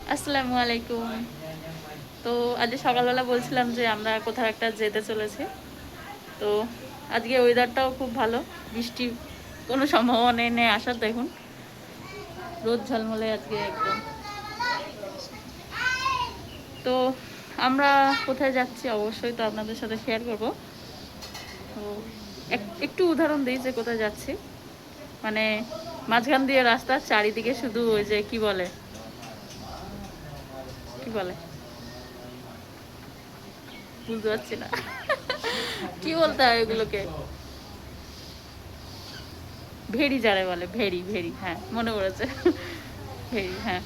আসসালামু আলাইকুম। তো আজ সকালবেলা বলছিলাম যে আমরা কোথাও একটা যেতে চলেছি। তো আজকে ওয়েদারটাও খুব ভালো, বৃষ্টি কোনো সম্ভাবনা নেই আসার দেখুন। রোদ ঝলমলে আজকে একদম। তো আমরা কোথায় যাচ্ছি অবশ্যই তো আপনাদের সাথে শেয়ার করব। তো একটু উদাহরণ দিই যে কোথায় যাচ্ছি। মানে মাঝখান দিয়ে রাস্তার চারিদিকে শুধু ওই যে কি বলে? কি বলে? বুঝতে পারছি না। কি বলতে হয় এগুলোকে ভেড়ি যারে বলে, ভেড়ি ভেড়ি হ্যাঁ মনে পড়েছে। ভেড়ি হ্যাঁ।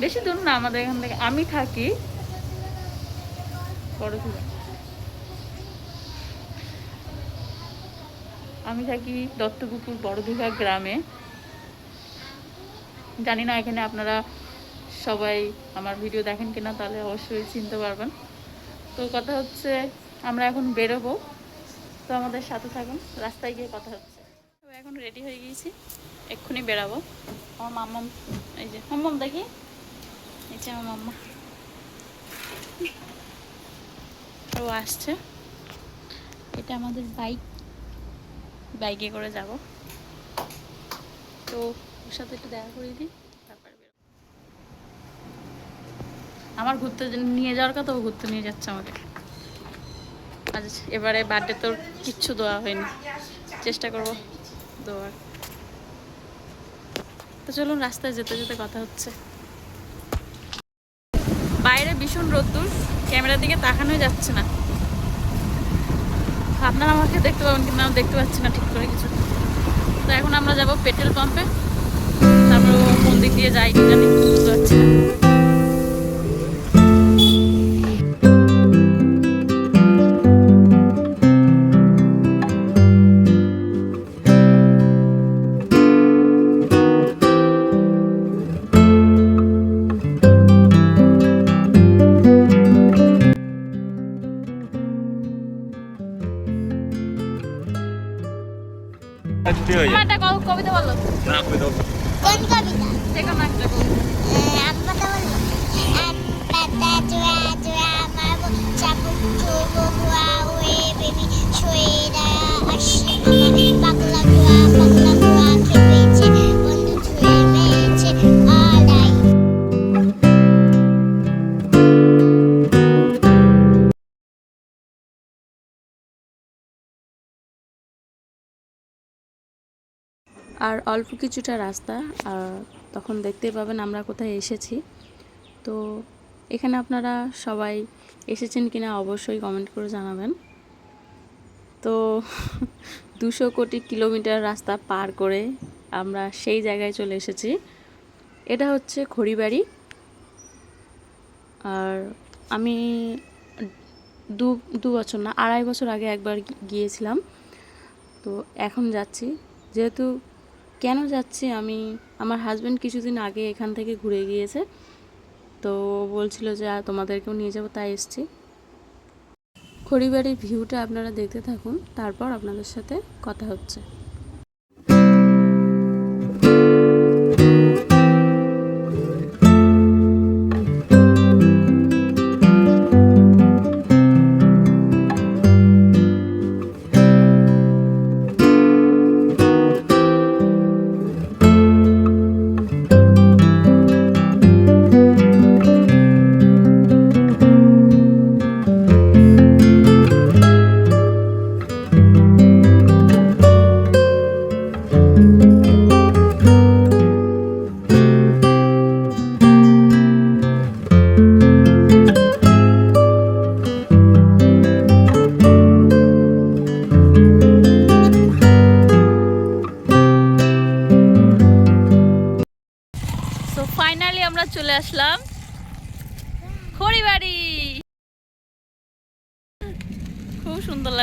বেশি দূর না, আমাদের এখান থেকে। আমি থাকি বড় আমি থাকি দত্তপুকুর বড়দিঘা গ্রামে। জানি না এখানে আপনারা সবাই আমার ভিডিও দেখেন কিনা, তাহলে অবশ্যই চিনতে পারবেন। তো কথা হচ্ছে, আমরা এখন বেরোবো। তো আমাদের সাথে থাকুন, রাস্তায় গিয়ে কথা হচ্ছে। তো এখন রেডি হয়ে গিয়েছি, এক্ষুনি বেরাবো। আমার মাম্মাম, এই যে, মাম্মাম দেখি। এই যে আমার মাম্মা। ও আসছে। এটা আমাদের বাইক বাইকে করে যাব। তো ওর সাথে একটু দেখা করিয়ে দিই আমার ঘুরতে নিয়ে যাওয়ার কথা, ও ঘুরতে নিয়ে যাচ্ছে আমাকে। আজ এবারে বার্থডে তোর কিচ্ছু দেওয়া হয়নি। চেষ্টা করব দেওয়ার। তো চলুন, রাস্তায় যেতে যেতে কথা হচ্ছে। বাইরে ভীষণ রোদ্দুর, ক্যামেরার দিকে তাকানোই যাচ্ছে না। আপনারা আমাকে দেখতে পাবেন কিন্তু আমি দেখতে পাচ্ছি না ঠিক করে কিছু। তো এখন আমরা যাব পেট্রোল পাম্পে। তারপর মন্দির দিয়ে যাই জানি বুঝতে পারছি না। আর অল্প কিছুটা রাস্তা, আর তখন দেখতেই পাবেন আমরা কোথায় এসেছি। তো এখানে আপনারা সবাই এসেছেন কিনা অবশ্যই কমেন্ট করে জানাবেন। তো দুশো কোটি কিলোমিটার রাস্তা পার করে আমরা সেই জায়গায় চলে এসেছি। এটা হচ্ছে খড়িবাড়ি। আর আমি দু দু বছর না, আড়াই বছর আগে একবার গিয়েছিলাম। তো এখন যাচ্ছি। যেহেতু কেন যাচ্ছি? আমি আমার হাজব্যান্ড কিছুদিন আগে এখান থেকে ঘুরে গিয়েছে। তো বলছিল যে "আ, তোমাদেরকেও নিয়ে যাব। তাই এসছি। খড়িবাড়ির ভিউটা আপনারা দেখতে থাকুন তারপর আপনাদের সাথে কথা হচ্ছে।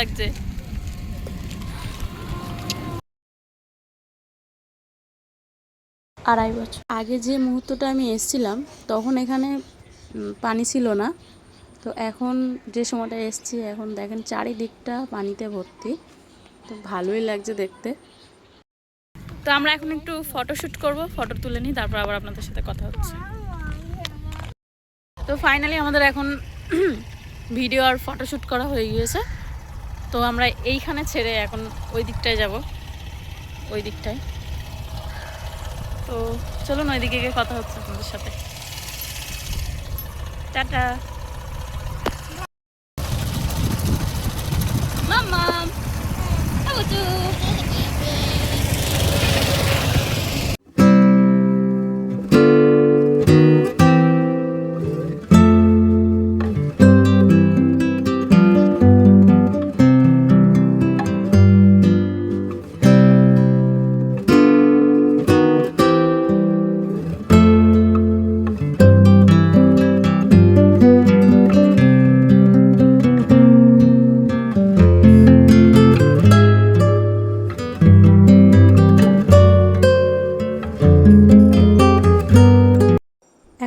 লাগছে। আড়াই বছর। আগে যে মুহূর্তটা আমি এসছিলাম তখন এখানে পানি ছিল না। তো এখন যে সময়টা এসছি এখন দেখেন চারিদিকটা পানিতে ভর্তি। তো ভালোই লাগছে দেখতে। তো আমরা এখন একটু ফটোশ্যুট করব ফটো তুলে নিই তারপর আবার আপনাদের সাথে কথা হচ্ছে। তো ফাইনালি আমাদের এখন ভিডিও আর ফটোশ্যুট করা হয়ে গিয়েছে। তো আমরা এইখানে ছেড়ে এখন ওই দিকটায় যাব। ওই দিকটায়। তো চলুন ওইদিকে গিয়ে কথা হচ্ছে আপনাদের সাথে। টাটা।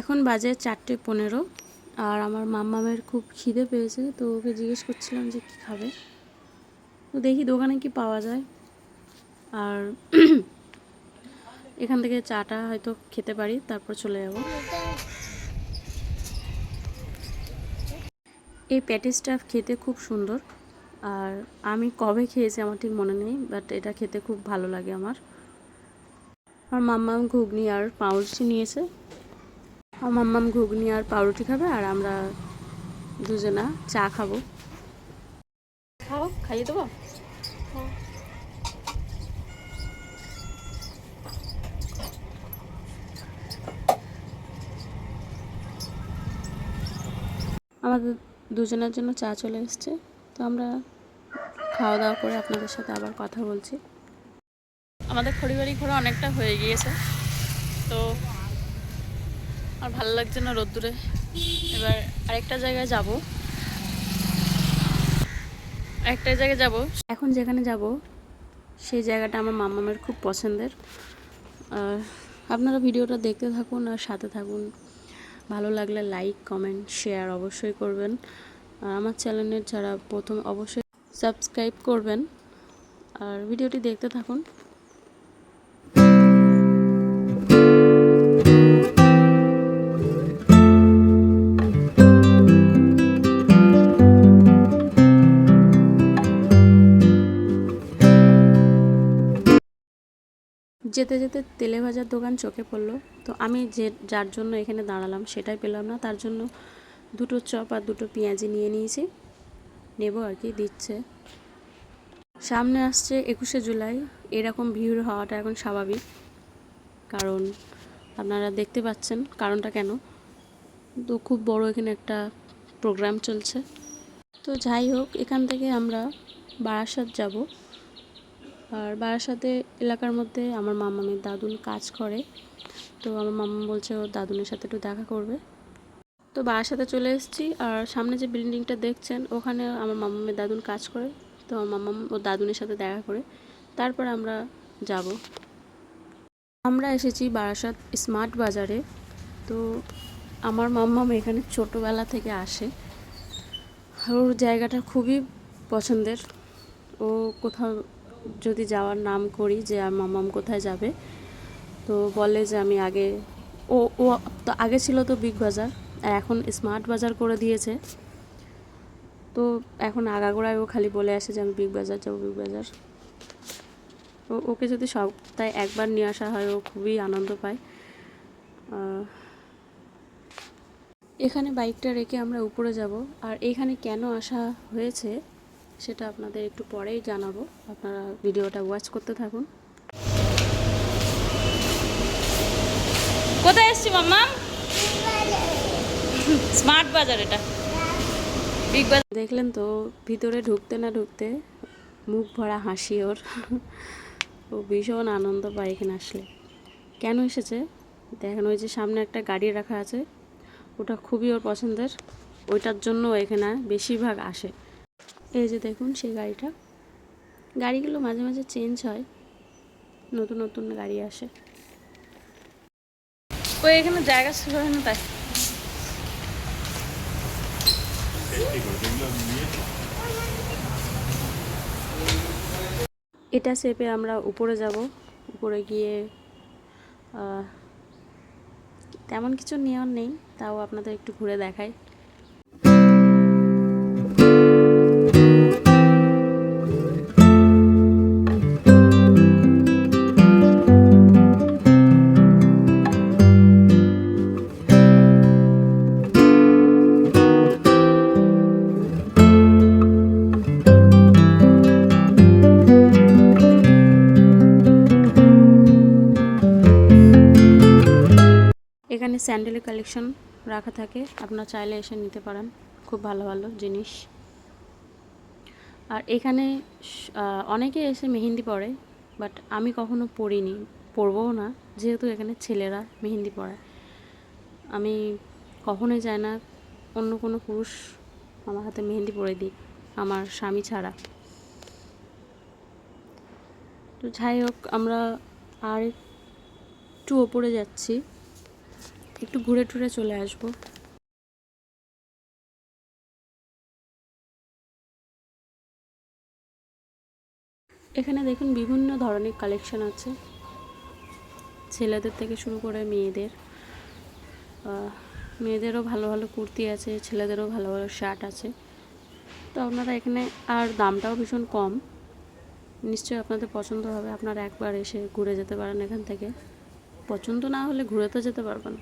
এখন বাজে চারটে পনেরো আর আমার মাম্মামের খুব খিদে পেয়েছে, তো ওকে জিজ্ঞেস করছিলাম যে কী খাবে। তো দেখি দোকানে কি পাওয়া যায়। আর এখান থেকে চাটা হয়তো খেতে পারি, তারপর চলে যাব। এই প্যাটিসটা খেতে খুব সুন্দর, আর আমি কবে খেয়েছি আমার ঠিক মনে নেই বাট এটা খেতে খুব ভালো লাগে আমার। আমার মাম্মা ঘুগনি আর পাউরুটি নিয়েছে। মাম্মাম ঘুগনি আর পাউরুটি খাবে আর আমরা দুজনা চা খাব। খাও, খাইয়ে দেবো? আমাদের দুজনের জন্য চা চলে এসছে, তো আমরা খাওয়া দাওয়া করে আপনাদের সাথে আবার কথা বলছি। আমাদের খড়িবাড়ি ঘোরা অনেকটা হয়ে গিয়েছে, তো আর ভালো লাগছে না রোদ্দুরে। এবার আরেকটা জায়গায় যাব। আরেকটা জায়গায় যাব। এখন যেখানে যাব, সেই জায়গাটা আমার মামামের খুব পছন্দের। আর আপনারা ভিডিওটা দেখতে থাকুন আর সাথে থাকুন। ভালো লাগলে লাইক, কমেন্ট, শেয়ার অবশ্যই করবেন। আর আমার চ্যানেলের যারা প্রথম, অবশ্যই সাবস্ক্রাইব করবেন। আর ভিডিওটি দেখতে থাকুন। যেতে যেতে তেলে ভাজার দোকান চোখে পড়ল। তো আমি যে, যার জন্য এখানে দাঁড়ালাম সেটাই পেলাম না। তার জন্য দুটো চপ আর দুটো পেঁয়াজি নিয়ে নিয়েছি। নেব আর কি, দিচ্ছে। সামনে আসছে একুশে জুলাই। এরকম ভিড় হওয়াটা এখন স্বাভাবিক। কারণ আপনারা দেখতে পাচ্ছেন কারণটা কেন? তো খুব বড় এখানে একটা প্রোগ্রাম চলছে। তো যাই হোক, এখান থেকে আমরা বারাসাত যাব। আর বারাসাতে এলাকার মধ্যে আমার মামামের দাদুন কাজ করে। তো আমার মামা বলছে, ওর দাদুনের সাথে একটু দেখা করবে। তো বারাসাতে চলে এসেছি আর সামনে যে বিল্ডিংটা দেখছেন, ওখানে আমার মামামের দাদুন কাজ করে। তো আমার মামাম ওর দাদুনের সাথে দেখা করে। তারপর আমরা যাব। আমরা এসেছি বারাসাত স্মার্ট বাজারে। তো আমার মাম্মাম এখানে ছোটোবেলা থেকে আসে। ওর জায়গাটা খুবই পছন্দের। ও কোথাও যদি যাওয়ার নাম করি যে আর মামাম কোথায় যাবে, তো বলে যে আমি আগে, ও ও তো আগে ছিল তো বিগ বাজার আর এখন স্মার্ট বাজার করে দিয়েছে। তো এখন আগাগোড়ায় ও খালি বলে আসে যে আমি বিগ বাজার যাব বিগ বাজার ও, ওকে যদি সপ্তাহে একবার নিয়ে আসা হয়, ও খুবই আনন্দ পায়। এখানে বাইকটা রেখে আমরা উপরে যাব। আর এখানে কেন আসা হয়েছে সেটা আপনাদের একটু পরেই জানাব। আপনারা ভিডিওটা ওয়াচ করতে থাকুন। কোথায় এসছি স্মার্ট বাজার এটা। বিগ বাজার। দেখলেন তো, ভিতরে ঢুকতে না ঢুকতে মুখ ভরা হাসি ওর। ও ভীষণ আনন্দ পায় এখানে আসলে। কেন এসেছে? দেখেন ওই যে সামনে একটা গাড়ি রাখা আছে। ওটা খুবই ওর পছন্দের। ওইটার জন্য এখানে বেশিরভাগ আসে। এই যে দেখুন সেই গাড়িটা। গাড়িগুলো মাঝে মাঝে চেঞ্জ হয়। নতুন নতুন গাড়ি আসে। ওই এখানে জায়গা ছিল না তাই। এটা চেপে আমরা উপরে যাব। উপরে গিয়ে তেমন কিছু নিয়ম নেই তাও আপনাদের একটু ঘুরে দেখাই। এখানে স্যান্ডেলের কালেকশন রাখা থাকে। আপনারা চাইলে এসে নিতে পারেন। খুব ভালো ভালো জিনিস। আর এখানে অনেকে এসে মেহেন্দি পরে, বাট আমি কখনো পরিনি। পরবও না, যেহেতু এখানে ছেলেরা মেহেন্দি পরায় আমি কখনোই যাই না অন্য কোনো পুরুষ আমার হাতে মেহেন্দি পরে দিই আমার স্বামী ছাড়া। তো যাই হোক, আমরা আর একটু ওপরে যাচ্ছি। একটু ঘুরে টুরে চলে আসব। এখানে দেখুন বিভিন্ন ধরনের কালেকশন আছে। ছেলেদের থেকে শুরু করে মেয়েদের। মেয়েদেরও ভালো ভালো কুর্তি আছে, ছেলেদেরও ভালো ভালো শার্ট আছে। তো আপনারা এখানে আর দামটাও ভীষণ কম। নিশ্চয়ই আপনাদের পছন্দ হবে, আপনারা একবার এসে ঘুরে যেতে পারেন এখান থেকে। পছন্দ না হলে ঘুরে তো যেতে পারবেন।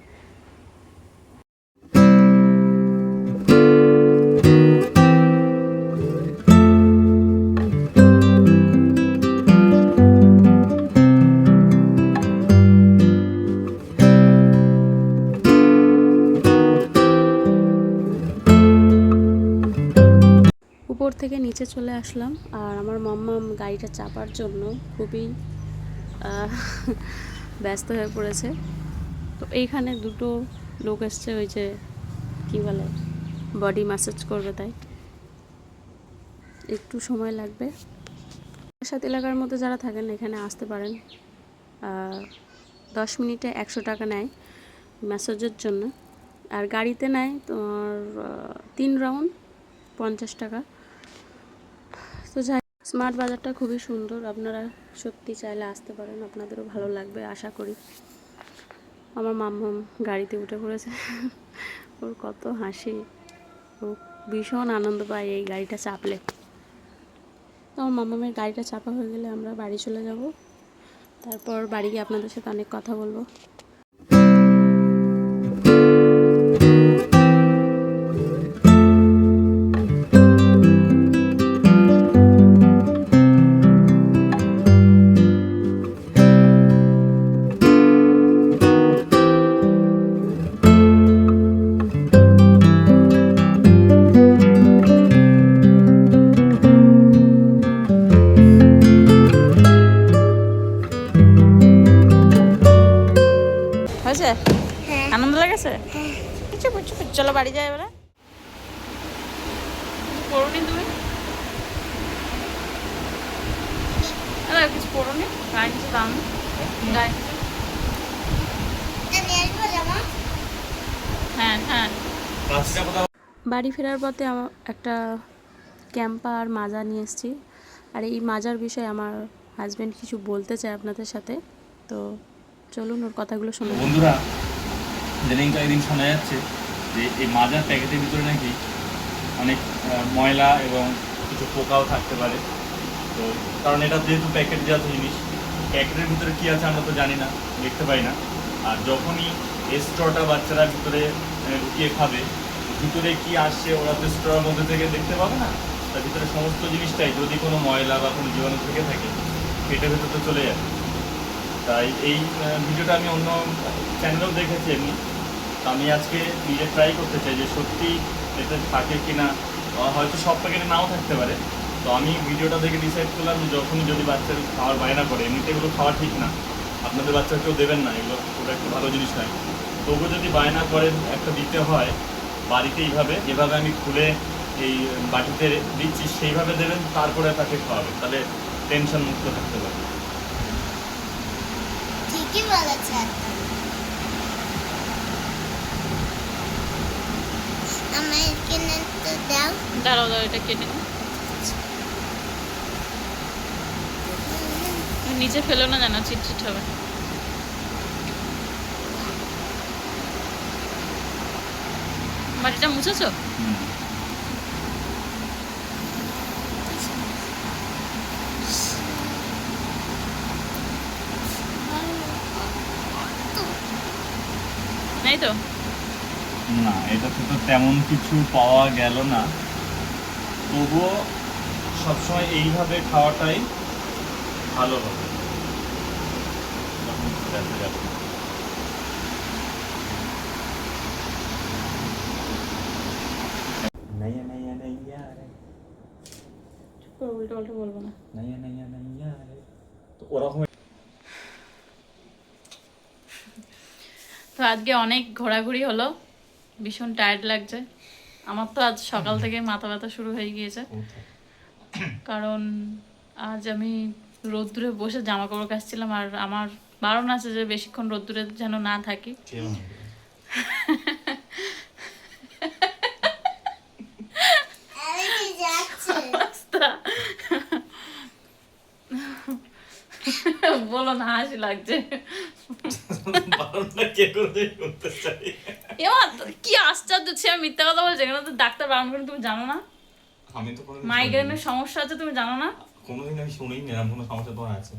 থেকে নিচে চলে আসলাম। আর আমার মাম্মাম গাড়িটা চাপার জন্য খুবই ব্যস্ত হয়ে পড়েছে। তো এইখানে দুটো লোক এসছে, ওই যে কী বলে বডি ম্যাসাজ করবে তাই। একটু সময় লাগবে। সাথে এলাকার মধ্যে যারা থাকেন, এখানে আসতে পারেন। দশ মিনিটে একশো টাকা নেয় ম্যাসাজের জন্য। আর গাড়িতে নেয় তোমার তিন রাউন্ড পঞ্চাশ টাকা। তো যাই স্মার্ট বাজারটা খুবই সুন্দর। আপনারা সত্যি চাইলে আসতে পারেন, আপনাদেরও ভালো লাগবে, আশা করি। আমার মাম্মাম গাড়িতে উঠে পড়েছে। ওর কত হাসি। ও ভীষণ আনন্দ পায় এই গাড়িটা চাপলে। তো আমার মাম্মামের গাড়িটা চাপা হয়ে গেলে আমরা বাড়ি চলে যাব। তারপর বাড়ি গিয়ে আপনাদের সাথে অনেক কথা বলব। হয়েছে হ্যাঁ। আনন্দ লেগেছে? কিছু বুঝছ চলো বাড়ি যাই এবারে। পড়ুনি তুমি? কিছু পড়ুনি? গায়ে কিছু দাম। গায়ে কিছু আমি আসব জামা? হ্যাঁ হ্যাঁ। বাড়ি ফেরার পথে আমার একটা ক্যাম্পা আর মাজা নিয়ে এসেছি। আর এই মাজার বিষয়ে আমার হাজব্যান্ড কিছু বলতে চায় আপনাদের সাথে। তো চলুন ওর কথাগুলো শুনে বন্ধুরা ইদানিংটা এদিন শোনা যাচ্ছে যে এই মাজার প্যাকেটের ভিতরে নাকি অনেক ময়লা এবং কিছু পোকাও থাকতে পারে। তো কারণ এটা যেহেতু প্যাকেটজাত জিনিস প্যাকেটের ভিতরে কী আছে আমরা তো জানি না দেখতে পাই না। আর যখনই স্ট্রটা বাচ্চারা ভিতরে ঢুকিয়ে খাবে ভিতরে কি আসছে ওরা তো স্ট্রর মধ্যে থেকে দেখতে পাবে না? তার ভিতরে সমস্ত জিনিসটাই যদি কোনো ময়লা বা কোনো জীবাণু থেকে থাকে পেটের ভেতর তো চলে যাবে। তাই এই ভিডিওটা আমি অন্য চ্যানেলেও দেখেছি এমনি আমি আজকে নিজে ট্রাই করতে চাই যে সত্যি এতে থাকে কি না হয়তো সব প্যাকেটে নাও থাকতে পারে। তো আমি ভিডিওটা দেখে ডিসাইড করলাম যখনই যদি বাচ্চার খাওয়ার বায়না করে, এমনিতে এগুলো খাওয়া ঠিক না। আপনাদের বাচ্চা কেউ দেবেন না, এগুলো খুব একটা ভালো জিনিস নয়। তবুও যদি বায়না করে একটা দিতে হয়, বাড়িতে এইভাবে, যেভাবে আমি খুলে এই বাটিতে দিচ্ছি, সেইভাবে দেবেন, তারপরে তাকে খাওয়াবেন। তাহলে টেনশন মুক্ত থাকতে পারবে ঠিকই বলেছেন আমার কিনে তো দাও। দাঁড়াও দাঁড়াও এটা কেটে নিচে ফেলো না জানো চিটচিট হবে। বাড়িটা মুছেছো? হুম। নেই তো না এটাতে তো তেমন কিছু পাওয়া গেল না। তবুও সবসময় এইভাবে খাওয়াটাই ভালো হবে। উল্টো উল্টো বলব না। নাইয়া নাইয়া নাইয়া তো ওরকম তো আজকে অনেক ঘোরাঘুরি হলো। ভীষণ টায়ার্ড লাগছে। আমার তো আজ সকাল থেকে মাথা ব্যথা শুরু হয়ে গিয়েছে। কারণ আজ আমি রোদ্দুরে বসে জামা কাপড় কাচছিলাম আর আমার বারণ আছে যে বেশিক্ষণ রোদ্দুরে যেন না থাকি। বলো না, হাসি লাগছে। কে করে চাই। এবার কি আশ্চর্য ছিল আমি মিথ্যা কথা বলছি এখানে তো ডাক্তার বারণ করে তুমি জানো না? আমি তো কোনো মাইগ্রেনের সমস্যা আছে তুমি জানো না? কোনোদিন আমি শুনিনি এরকম কোনো সমস্যা তোমার আছে?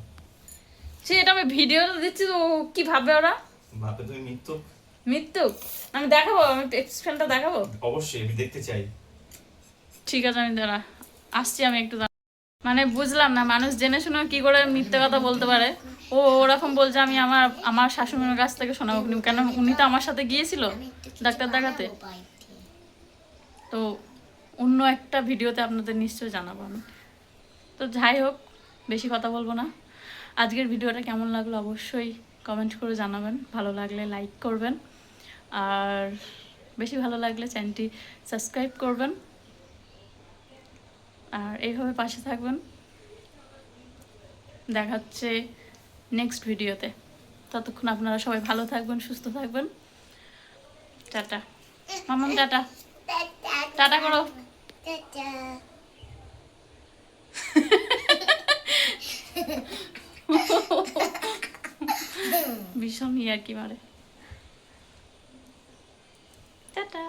সে এটা আমি ভিডিওটা দিচ্ছি তো কি ভাববে ওরা? ভাবে তুমি মৃত্যু? মৃত্যু? আমি দেখাবো আমি এক্সপ্লেনটা দেখাবো? অবশ্যই আমি দেখতে চাই। ঠিক আছে আমি দাঁড়া আসছি আমি একটু মানে বুঝলাম না, মানুষ জেনে শুনে কি করে মিথ্যে কথা বলতে পারে? ও ওরকম বলছে, আমি আমার আমার শাশুড়ির কাছ থেকে শোনাবো। কেন উনি তো আমার সাথে গিয়েছিল ডাক্তার দেখাতে? তো অন্য একটা ভিডিওতে আপনাদের নিশ্চয়ই জানাব আমি। তো যাই হোক, বেশি কথা বলব না। আজকের ভিডিওটা কেমন লাগল অবশ্যই কমেন্ট করে জানাবেন। ভালো লাগলে লাইক করবেন। আর বেশি ভালো লাগলে চ্যানেলটি সাবস্ক্রাইব করবেন। আর এইভাবে পাশে থাকবেন। দেখা হচ্ছে নেক্সট ভিডিওতে ততক্ষণ আপনারা সবাই ভালো থাকবেন সুস্থ থাকবেন। টাটা। মামাম টাটা। টাটা করো। ভীষণ ইয়ার কি মারে। টাটা।